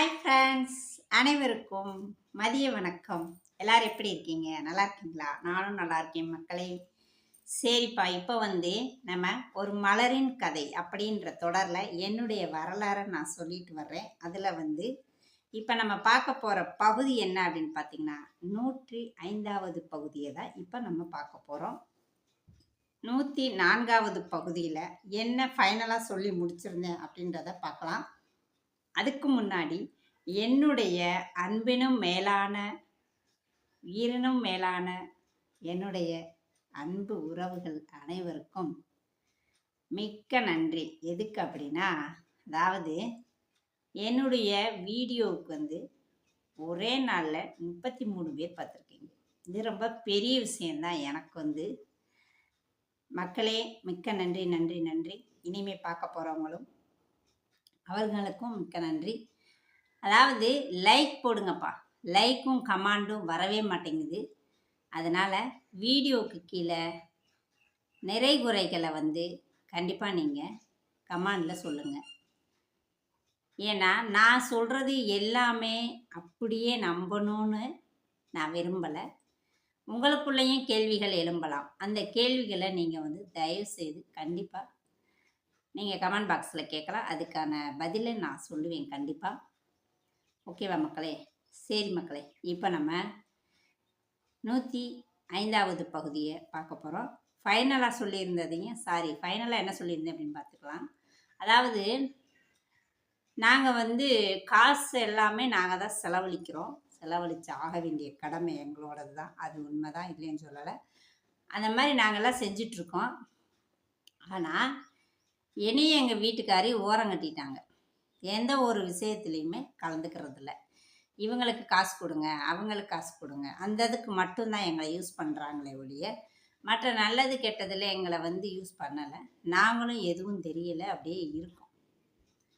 Hi friends அனைவருக்கும் மதிய வணக்கம். எல்லோரும் எப்படி இருக்கீங்க? நல்லா இருக்கீங்களா? நானும் நல்லா இருக்கேன் மக்களே. சரிப்பா இப்போ வந்து நம்ம ஒரு மலரின் கதை அப்படின்ற தொடரில் என்னுடைய வரலாறை நான் சொல்லிட்டு வர்றேன். அதில் வந்து இப்போ நம்ம பார்க்க போகிற பகுதி என்ன அப்படின்னு பார்த்தீங்கன்னா நூற்றி ஐந்தாவது பகுதியை தான் இப்போ நம்ம பார்க்க போகிறோம் நூற்றி நான்காவது பகுதியில் என்ன ஃபைனலாக சொல்லி முடிச்சிருந்தேன் அப்படின்றத பார்க்கலாம். அதுக்கு முன்னாடி என்னுடைய அன்பினும் மேலான உயிரினும் மேலான என்னுடைய அன்பு உறவுகள் அனைவருக்கும் மிக்க நன்றி. எதுக்கு அப்படின்னா அதாவது என்னுடைய வீடியோவுக்கு வந்து ஒரே நாளில் முப்பத்தி மூணு பேர் பார்த்துருக்கீங்க. இது ரொம்ப பெரிய விஷயந்தான் எனக்கு வந்து மக்களே மிக்க நன்றி நன்றி நன்றி. இனிமே பார்க்க போகிறவங்களும் அவர்களுக்கும் மிக்க நன்றி. அதாவது லைக் போடுங்கப்பா. லைக்கும் கமாண்டும் வரவே மாட்டேங்குது. அதனால் வீடியோவுக்கு கீழே நிறை குறைகளை வந்து கண்டிப்பாக நீங்கள் கமாண்டில் சொல்லுங்கள் ஏன்னா நான் சொல்கிறது எல்லாமே அப்படியே நம்பணும்னு நான் விரும்பலை. உங்களுக்குள்ளேயும் கேள்விகள் எழும்பலாம். அந்த கேள்விகளை நீங்கள் வந்து தயவு செய்து கண்டிப்பாக நீங்கள் கமெண்ட் பாக்ஸில் கேட்கலாம். அதுக்கான பதிலை நான் சொல்லுவேன் கண்டிப்பாக ஓகேவா மக்களே? சரி மக்களே இப்போ நம்ம நூற்றி ஐந்தாவது பகுதியை பார்க்க போகிறோம் ஃபைனலாக சொல்லியிருந்ததையும் சாரி ஃபைனலாக என்ன சொல்லியிருந்தேன் அப்படின்னு பார்த்துக்கலாம். அதாவது நாங்கள் வந்து காசு எல்லாமே நாங்கள் தான் செலவழிக்கிறோம். செலவழித்து ஆக வேண்டிய கடமை எங்களோடது தான். அது உண்மை தான் இல்லைன்னு சொல்லலை. அந்த மாதிரி நாங்கள்லாம் செஞ்சிட்ருக்கோம் ஆனால் என்னையும் எங்கள் வீட்டுக்காரி ஓரம் கட்டிட்டாங்க. எந்த ஒரு விஷயத்துலையுமே கலந்துக்கிறதில்ல. இவங்களுக்கு காசு கொடுங்க அவங்களுக்கு காசு கொடுங்க. அந்த இதுக்கு மட்டும்தான் எங்களை யூஸ் பண்ணுறாங்களே ஒழிய மற்ற நல்லது கெட்டதில் எங்களை வந்து யூஸ் பண்ணலை. நாங்களும் எதுவும் தெரியலை அப்படியே இருக்கோம்.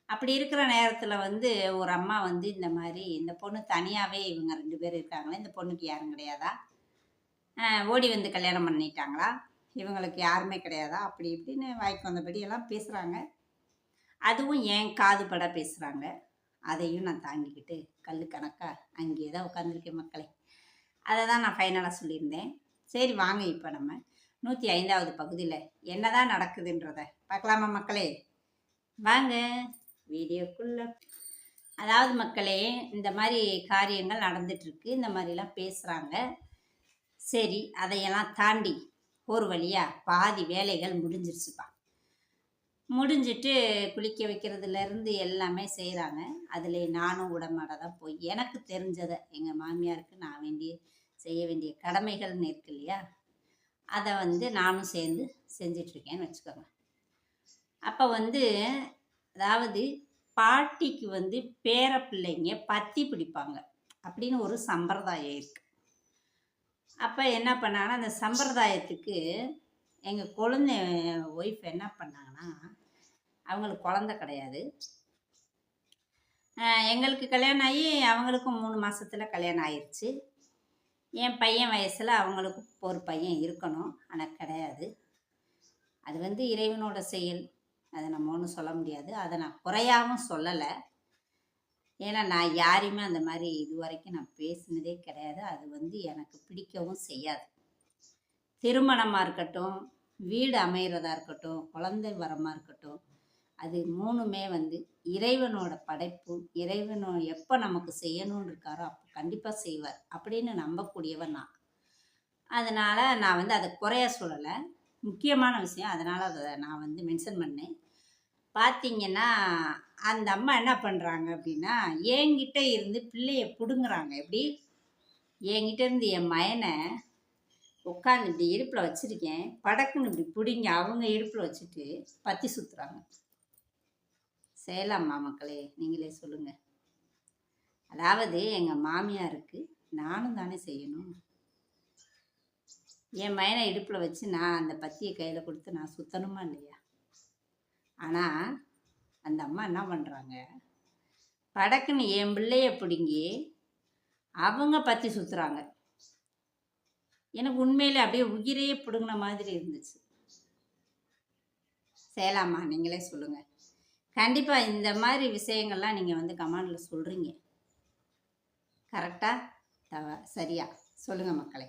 அப்படி இருக்கிற நேரத்தில் வந்து ஒரு அம்மா வந்து இந்த மாதிரி இந்த பொண்ணு தனியாகவே இவங்க ரெண்டு பேர் இருக்காங்களே இந்த பொண்ணுக்கு யாரும் கிடையாதா? ஓடி வந்து கல்யாணம் பண்ணிட்டாங்களா? இவங்களுக்கு யாருமே கிடையாதா? அப்படி இப்படின்னு வாய்க்கு வந்தபடி எல்லாம் பேசுகிறாங்க அதுவும் என் காது பட பேசுகிறாங்க அதையும் நான் தாங்கிக்கிட்டு கல் கணக்காக அங்கேயே தான் உட்காந்துருக்கேன் மக்களே. அதை தான் நான் ஃபைனலாக சொல்லியிருந்தேன். சரி வாங்க இப்போ நம்ம. நூற்றி ஐந்தாவது பகுதியில் என்னதான் நடக்குதுன்றத பார்க்கலாமா மக்களே? வாங்க வீடியோக்குள்ள. அதாவது மக்களே இந்த மாதிரி காரியங்கள் நடந்துட்டுருக்கு இந்த மாதிரிலாம் பேசுகிறாங்க சரி அதையெல்லாம் தாண்டி ஒரு வழியாக பாதி வேலைகள் முடிஞ்சிருச்சுப்பா. முடிஞ்சிட்டு குளிக்க வைக்கிறதுலேருந்து எல்லாமே செய்கிறாங்க அதில் நானும் உடம்பட தான் போய் எனக்கு தெரிஞ்சதை எங்கள் மாமியாருக்கு நான் வேண்டிய செய்ய வேண்டிய கடமைகள்னு இருக்கு இல்லையா? அதை வந்து நானும் சேர்ந்து செஞ்சிட்ருக்கேன்னு வச்சுக்கோங்க. அப்போ வந்து அதாவது பாட்டிக்கு வந்து பேர பிள்ளைங்க பத்தி பிடிப்பாங்க அப்படின்னு ஒரு சம்பிரதாயம் இருக்குது அப்போ என்ன பண்ணாங்கன்னா அந்த சம்பிரதாயத்துக்கு எங்கள் குழந்தை ஒய்ஃப் என்ன பண்ணாங்கன்னா அவங்களுக்கு குழந்த கிடையாது. எங்களுக்கு கல்யாணம் ஆகி அவங்களுக்கும் மூணு மாதத்தில் கல்யாணம் ஆயிடுச்சு என் பையன் வயசில் அவங்களுக்கும் ஒரு பையன் இருக்கணும். ஆனால் கிடையாது. அது வந்து இறைவனோட செயல். அதை நம்ம ஒன்றும் சொல்ல முடியாது. அதை நான் குறையாகவும் சொல்லலை. ஏன்னா நான் யாரையுமே அந்த மாதிரி இது வரைக்கும் நான் பேசினதே கிடையாது. அது வந்து எனக்கு பிடிக்கவும் செய்யாது. திருமணமாக இருக்கட்டும் வீடு அமைகிறதா இருக்கட்டும் குழந்தை வரமாக இருக்கட்டும் அது மூணுமே வந்து இறைவனோட படைப்பு இறைவனோ எப்போ நமக்கு செய்யணும்னு இருக்காரோ அப்போ கண்டிப்பாக செய்வார். அப்படின்னு நம்பக்கூடியவன் நான். அதனால் நான் வந்து அதை குறைய சொல்லலை. முக்கியமான விஷயம் அதனால் அதை நான் வந்து மென்ஷன் பண்ணேன். பார்த்தீங்கன்னா அந்த அம்மா என்ன பண்ணுறாங்க அப்படின்னா என்கிட்ட இருந்து பிள்ளைய பிடுங்குறாங்க. எப்படி? என்கிட்ட இருந்து என் மயனை உட்காந்து இப்படி இடுப்பில் வச்சுருக்கேன். படக்குன்னு இப்படி பிடிங்க அவங்க இடுப்பில் வச்சுட்டு பத்தி சுற்றுறாங்க செய்யலாமா மக்களே நீங்களே சொல்லுங்கள் அதாவது எங்கள் மாமியாருக்கு நானும் தானே செய்யணும். என் மயனை இடுப்பில் வச்சு நான் அந்த பத்தியை கையில் கொடுத்து நான் சுத்தணுமா இல்லையா? ஆனால் அந்த அம்மா என்ன பண்ணுறாங்க படக்குன்னு என் பிள்ளைய பிடுங்கி அவங்க பற்றி சுற்றுறாங்க எனக்கு உண்மையில் அப்படியே உயிரையே பிடுங்கின மாதிரி இருந்துச்சு. செய்யலாமா நீங்களே சொல்லுங்கள் கண்டிப்பாக இந்த மாதிரி விஷயங்கள்லாம் நீங்கள் வந்து கமாண்டில் சொல்கிறீங்க கரெக்டாக தவ சரியா? சொல்லுங்கள் மக்களே.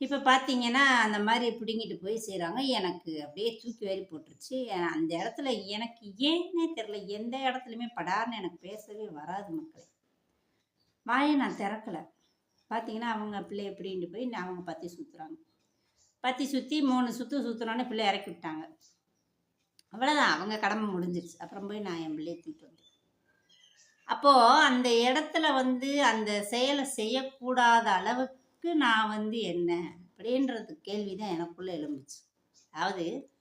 இப்போ பார்த்தீங்கன்னா அந்த மாதிரி பிடுங்கிட்டு போய் செய்கிறாங்க எனக்கு அப்படியே தூக்கி வாரி போட்டுருச்சு. அந்த இடத்துல எனக்கு ஏன்னே தெரில எந்த இடத்துலையுமே படார்னு எனக்கு பேசவே வராது மக்களே. வாயை நான் திறக்கலை. பார்த்தீங்கன்னா அவங்க பிள்ளைய பிடிங்கிட்டு போய் நான் அவங்க பற்றி சுற்றுறாங்க பற்றி சுற்றி மூணு சுற்று சுற்றுனோடனே பிள்ளை இறக்கி விட்டாங்க. அவ்வளோதான் அவங்க கடமை முடிஞ்சிருச்சு. அப்புறம் போய் நான் என் பிள்ளையை தூக்கிட்டு வந்தேன் அப்போது அந்த இடத்துல வந்து அந்த செயலை செய்யக்கூடாத அளவுக்கு நான் வந்து என்ன? அப்படின்றது கேள்வி தான் எனக்குள்ளே எழும்புச்சு. அதாவது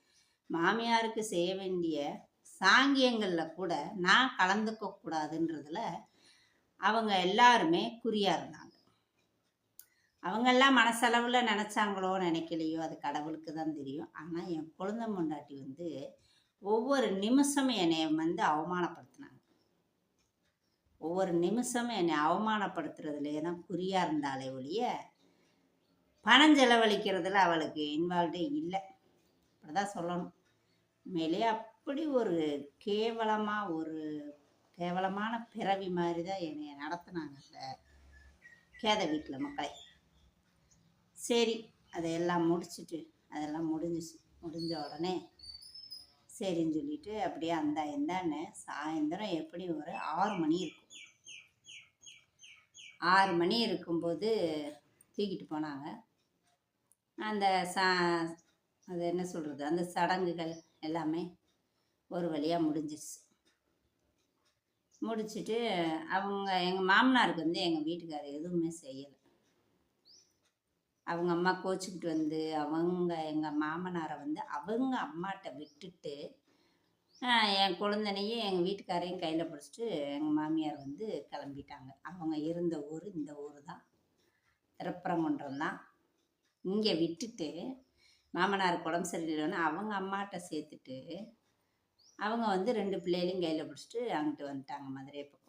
மாமியாருக்கு செய்ய வேண்டிய சாங்கியங்களில் கூட நான் கலந்துக்க கூடாதுன்றதுல அவங்க எல்லாருமே குறியாக இருந்தாங்க. அவங்கெல்லாம் மனசளவில் நினச்சாங்களோ நினைக்கலையோ அது கடவுளுக்கு தான் தெரியும். ஆனால் என் குழந்தை பொண்டாட்டி வந்து ஒவ்வொரு நிமிஷமும் என்னை வந்து அவமானப்படுத்தினாங்க. ஒவ்வொரு நிமிஷமும் என்னை அவமானப்படுத்துறதுலே தான் குறியாக இருந்தாலே ஒழிய பணம் செலவழிக்கிறதுல அவளுக்கு இன்வால்வ்டே இல்லை. அப்படிதான் சொல்லணும். உண்மையிலே அப்படி ஒரு கேவலமாக ஒரு கேவலமான பிறவி மாதிரி தான் என்னை நடத்தினாங்க அந்த கேத வீட்டில் மக்களை. சரி அதையெல்லாம் முடிச்சுட்டு அதெல்லாம் முடிஞ்சிச்சு. முடிஞ்ச உடனே சரின்னு சொல்லிட்டு அப்படியே அந்த இந்தான்னு சாயந்தரம் எப்படி ஒரு ஆறு மணி இருக்கும். ஆறு மணி இருக்கும்போது தூக்கிட்டு போனாங்க. அந்த சா அது என்ன சொல்கிறது அந்த சடங்குகள் எல்லாமே ஒரு வழியாக முடிஞ்சிருச்சு. முடிச்சுட்டு அவங்க எங்கள் மாமனாருக்கு வந்து எங்கள் வீட்டுக்காரர் எதுவுமே செய்யலை. அவங்க அம்மா கோச்சிக்கிட்டு வந்து அவங்க எங்கள் மாமனாரை வந்து அவங்க அம்மாட்ட விட்டுட்டு என் குழந்தனையும் எங்கள் வீட்டுக்காரையும் கையில் பிடிச்சிட்டு எங்கள் மாமியார் வந்து கிளம்பிட்டாங்க. அவங்க இருந்த ஊர் இந்த ஊர் தான். திருப்பரங்குன்றம் தான். இங்கே விட்டுட்டு மாமனார் குடம்பு சரியில்லைன்னு அவங்க அம்மாட்ட சேர்த்துட்டு அவங்க வந்து ரெண்டு பிள்ளைகளையும் கையில் பிடிச்சிட்டு அங்கிட்டு வந்துட்டாங்க மதுரை பக்கம்.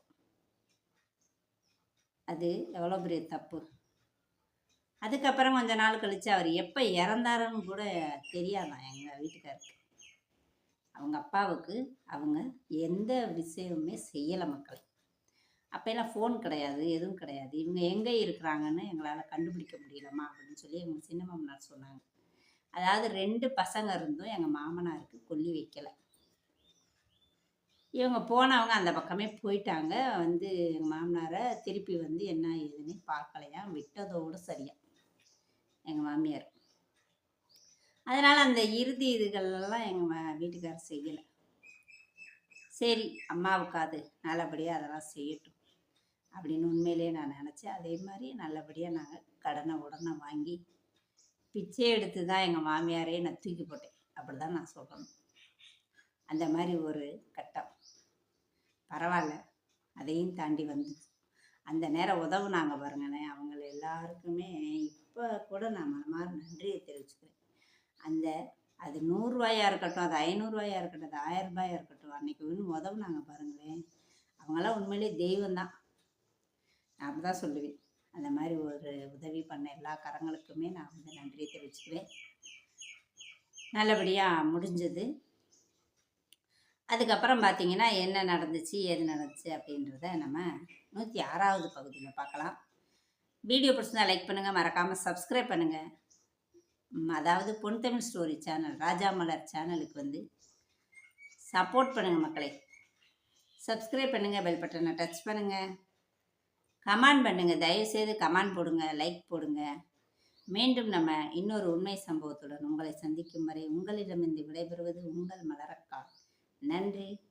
அது எவ்வளோ பெரிய தப்பு. அதுக்கப்புறம் கொஞ்ச நாள் கழித்து அவர் எப்போ இறந்தாருன்னு கூட தெரியாதான் எங்கள் வீட்டுக்காருக்கு. அவங்க அப்பாவுக்கு அவங்க எந்த விஷயமுமே செய்யலை மக்களை. அப்போல்லாம் ஃபோன் கிடையாது எதுவும் கிடையாது. இவங்க எங்கே இருக்கிறாங்கன்னு எங்களால் கண்டுபிடிக்க முடியலம்மா அப்படின்னு சொல்லி எங்கள் சின்ன மாமனார் சொன்னாங்க. அதாவது ரெண்டு பசங்க இருந்தும் எங்கள் மாமனாருக்கு கொல்லி வைக்கலை. இவங்க போனவங்க அந்த பக்கமே போயிட்டாங்க. வந்து எங்கள் மாமனாரை திருப்பி வந்து என்ன ஏதுன்னு பார்க்கலையா? விட்டதோடு சரியா. எங்கள் மாமியார். அதனால் அந்த இறுதி இதுகளெல்லாம் எங்கள் வீட்டுக்காரர் செய்யலை. சரி அம்மாவுக்காது. நல்லபடியாக அதெல்லாம் செய்யட்டும். அப்படின்னு உண்மையிலேயே நான் நினச்சேன். அதே மாதிரி நல்லபடியாக நாங்கள் கடனை உடனே வாங்கி பிச்சை எடுத்து தான் எங்கள் மாமியாரையே நான் தூக்கி போட்டேன். அப்படி தான் நான் சொல்லணும். அந்த மாதிரி ஒரு கட்டம். பரவாயில்ல. அதையும் தாண்டி வந்து அந்த நேரம் உதவுனாங்க பாருங்கண்ணே அவங்க எல்லாருக்குமே இப்போ கூட நான் மனமாறு நன்றியை தெரிவிச்சுக்கிறேன். அந்த அது நூறுரூவாயாக இருக்கட்டும் அது ஐநூறுரூவாயாக இருக்கட்டும் அது ஆயிரம் இருக்கட்டும் அன்றைக்கி இன்னும் உதவுனாங்க பாருங்களேன். அவங்களாம் உண்மையிலே தெய்வம் தான் நான் தான் சொல்லுவேன். அந்த மாதிரி ஒரு உதவி பண்ண எல்லா கரங்களுக்குமே நான் வந்து நன்றியை தெரிவிச்சுக்கிறேன் நல்லபடியாக முடிஞ்சது. அதுக்கப்புறம் பார்த்தீங்கன்னா என்ன நடந்துச்சு எது நடந்துச்சு அப்படின்றத நம்ம நூற்றி ஆறாவது பகுதியில் பார்க்கலாம். வீடியோ பிடிச்சிருந்தா லைக் பண்ணுங்கள் மறக்காமல் சப்ஸ்கிரைப் பண்ணுங்கள் அதாவது பொன் தமிழ் ஸ்டோரி சேனல் ராஜா மலர் சேனலுக்கு வந்து சப்போர்ட் பண்ணுங்கள் மக்களை. சப்ஸ்கிரைப் பண்ணுங்கள் பெல் பட்டனை டச் பண்ணுங்கள் கமெண்ட் பண்ணுங்கள் தயவுசெய்து கமெண்ட் போடுங்க லைக் போடுங்க. மீண்டும் நம்ம இன்னொரு உண்மை சம்பவத்துடன் உங்களை சந்திக்கும் வரை உங்களிடமிருந்து விடைபெறுவது உங்கள் மலரக்கா. நன்றி.